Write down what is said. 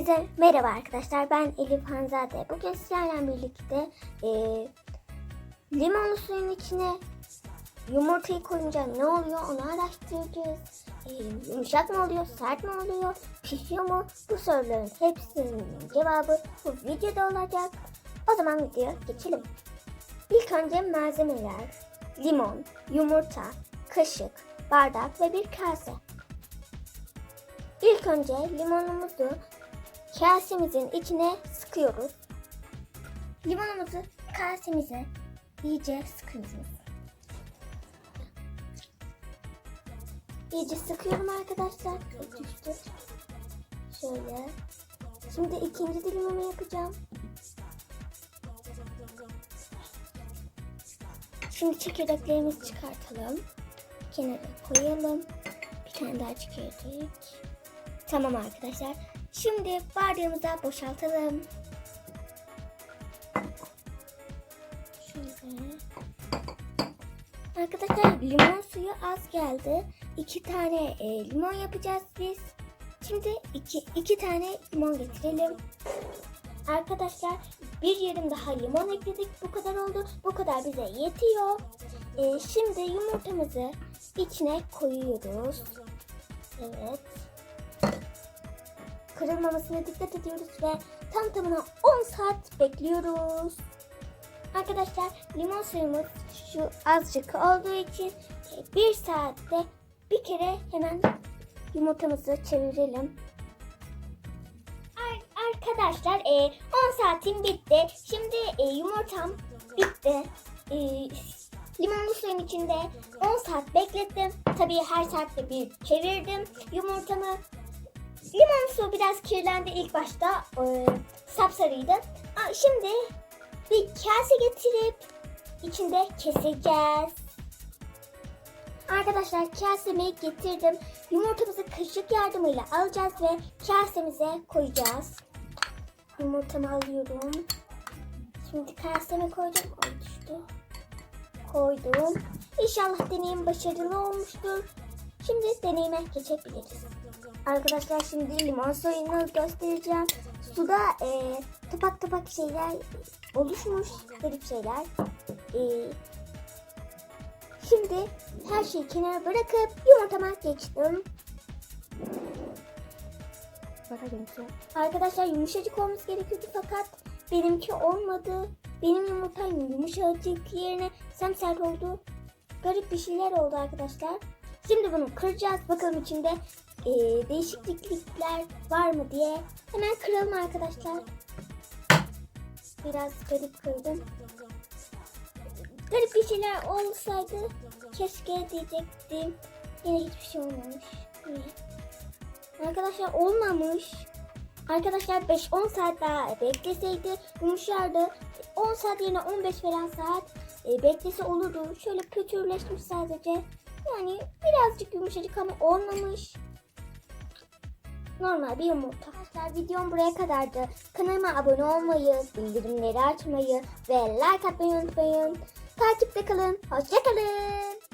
Hepinize merhaba arkadaşlar. Ben Elif Hanzade. Bugün sizlerle birlikte e, limonlu suyun içine yumurtayı koyunca ne oluyor onu araştıracağız. E, yumuşak mı oluyor, sert mi oluyor, pişiyor mu? Bu soruların hepsinin cevabı bu videoda olacak. O zaman videoya geçelim. İlk önce malzemeler. Limon, yumurta, kaşık, bardak ve bir kase. İlk önce limonumuzu kasemizin içine sıkıyoruz. Limonumuzu kasemize iyice sıkıyoruz. İyice sıkıyorum arkadaşlar. Düştü. Şöyle. Şimdi ikinci dilimimi yapacağım. Şimdi çekirdeklerimizi çıkartalım. Kenara koyalım. Bir tane daha çekirdek. Tamam arkadaşlar. Şimdi bardağımıza boşaltalım. Şöyle. Arkadaşlar limon suyu az geldi. İki tane e, limon yapacağız biz. Şimdi iki, iki tane limon getirelim. Arkadaşlar bir yarım daha limon ekledik. Bu kadar oldu. Bu kadar bize yetiyor. E, şimdi yumurtamızı içine koyuyoruz. Evet kırılmamasına dikkat ediyoruz ve tam tamına 10 saat bekliyoruz. Arkadaşlar limon suyumuz şu azıcık olduğu için e, bir saatte bir kere hemen yumurtamızı çevirelim. Ar- Arkadaşlar e, 10 saatim bitti. Şimdi e, yumurtam bitti. E, limonlu suyun içinde 10 saat beklettim. Tabii her saatte bir çevirdim yumurtamı. Limon su biraz kirlendi ilk başta. E, sapsarıydı. Aa, şimdi bir kase getirip içinde keseceğiz. Arkadaşlar kasemi getirdim. Yumurtamızı kaşık yardımıyla alacağız ve kasemize koyacağız. Yumurtamı alıyorum. Şimdi kaseme koyacağım. Ay düştü. Koydum. İnşallah deneyim başarılı olmuştur. Şimdi deneyime geçebiliriz. Arkadaşlar şimdi limon suyunu göstereceğim. Suda e, topak topak şeyler oluşmuş. Garip şeyler. E, şimdi her şeyi kenara bırakıp yumurtama geçtim. Arkadaşlar yumuşacık olması gerekiyordu fakat benimki olmadı. Benim yumurtam yumuşacık yerine semsert oldu. Garip bir şeyler oldu arkadaşlar. Şimdi bunu kıracağız. Bakalım içinde e, değişiklikler var mı diye. Hemen kıralım arkadaşlar. Biraz garip kırdım. Garip bir şeyler olsaydı keşke diyecektim. Yine hiçbir şey olmamış. Arkadaşlar olmamış. Arkadaşlar 5-10 saat daha bekleseydi yumuşardı. 10 saat yerine 15 falan saat e, beklese olurdu. Şöyle pötürleşmiş sadece. Yani birazcık yumuşacık ama olmamış. Normal bir yumurta. Arkadaşlar videom buraya kadardı. Kanalıma abone olmayı, bildirimleri açmayı ve like atmayı unutmayın. Takipte kalın. Hoşçakalın.